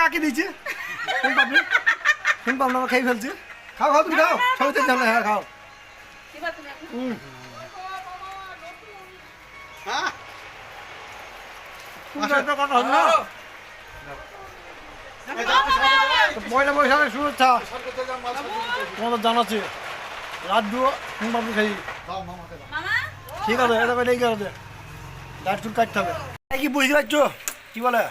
কাকে দিয়েছি? শুন পাবলি আমরা খেয়ে ফেলছি। খাও খাও তুমি খাও। সবাই তো জানো হ্যাঁ খাও। হ্যাঁ। আচ্ছা, একটা কথা হলো। না? তো পয়লা বৈশাখের শুভেচ্ছা। তোমাদের জানাচ্ছি। লাড্ডু শুন পাবলি খাই। ঠিক আছে এটা করে কাটতে হবে। কি বুঝতে পারছ? কি বলে?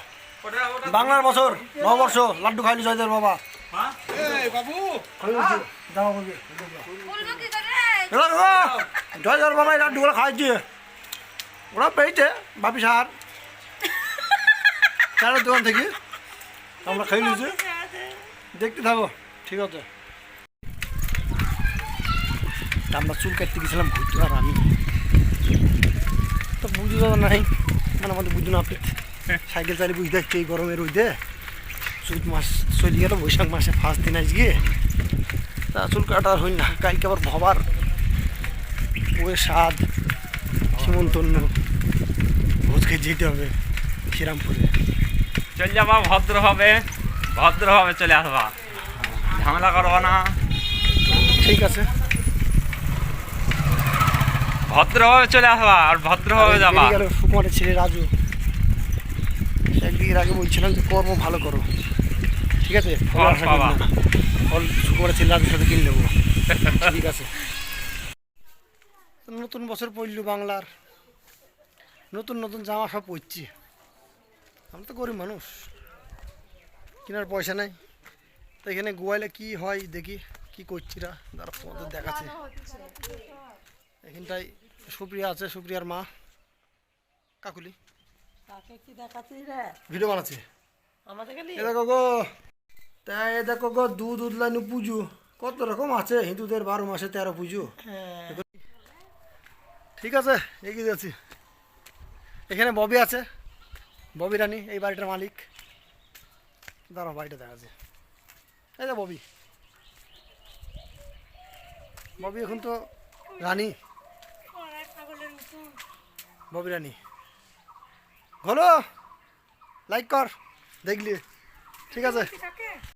বাংলার বছর নববর্ষ লাড্ডু খাইলি জয়দের বাবা। জয়দের বাবা। লাড্ডুগুলো খাইছে। ওরা পেয়েছে বাপি সার। চারের দোকান থেকে। আমরা খাই নিয়েছি। দেখতে থাকো ঠিক আছে। তা আমরা চুল কাটতে গেছিলাম ঘুরতে আর আমি। তো বুঝতে নাই মানে আমাদের বুঝতে না আপনি সাইকেল চালিয়ে বুঝতে হচ্ছে এই গরমের রইদে চৈত মাস চলে গেল বৈশাখ মাসে ফার্স্ট দিন আজকে। তা চুল কাটার হই না। কালকে আবার ভবার। বউয়ের স্বাদ। সীমন্তন্য ভোজ খেয়ে যেতে হবে শ্রীরামপুরে। চল যাবা ভদ্রভাবে ভদ্রভাবে চলে আসবা। ঝামেলা করবা না। ঠিক আছে। ভদ্রভাবে চলে আসবা। আর ভদ্রভাবে যাবা। সুকুমারের ছেলে রাজু। সে একদিকের আগে বলছিলাম যে কর্ম ভালো করো। ঠিক আছে? ফল আশা। করি। ফল ছেলে রাজুর সাথে কিনে নেব। ঠিক আছে। নতুন বছর পড়ল বাংলার। নতুন নতুন জামা সব পরছি। আমরা তো গরিব মানুষ। কেনার পয়সা নাই। তো এখানে গোয়ালে কি হয় দেখি কি করছিরা তারা তোমাদের দেখাচ্ছে। এখানটায় সুপ্রিয়া আছে সুপ্রিয়ার মা। কাকুলি। তাকে কি দেখাচ্ছিস রে? ভিডিও বানাচ্ছে। আমাদের খালি এ দেখো গো। তাই এ দেখো গো দুধ পুজো। কত রকম আছে? হিন্দুদের বারো মাসে তেরো পুজো। হ্যাঁ। ঠিক আছে এগিয়ে যাচ্ছি। এখানে ববি আছে। ববি রানী এই বাড়িটার মালিক। দাঁড়াও বাড়িটা দেখা আছে এই যে ববি। ববি এখন তো রানী। ববি রানী। হলো লাইক কর। দেখলি। ঠিক আছে।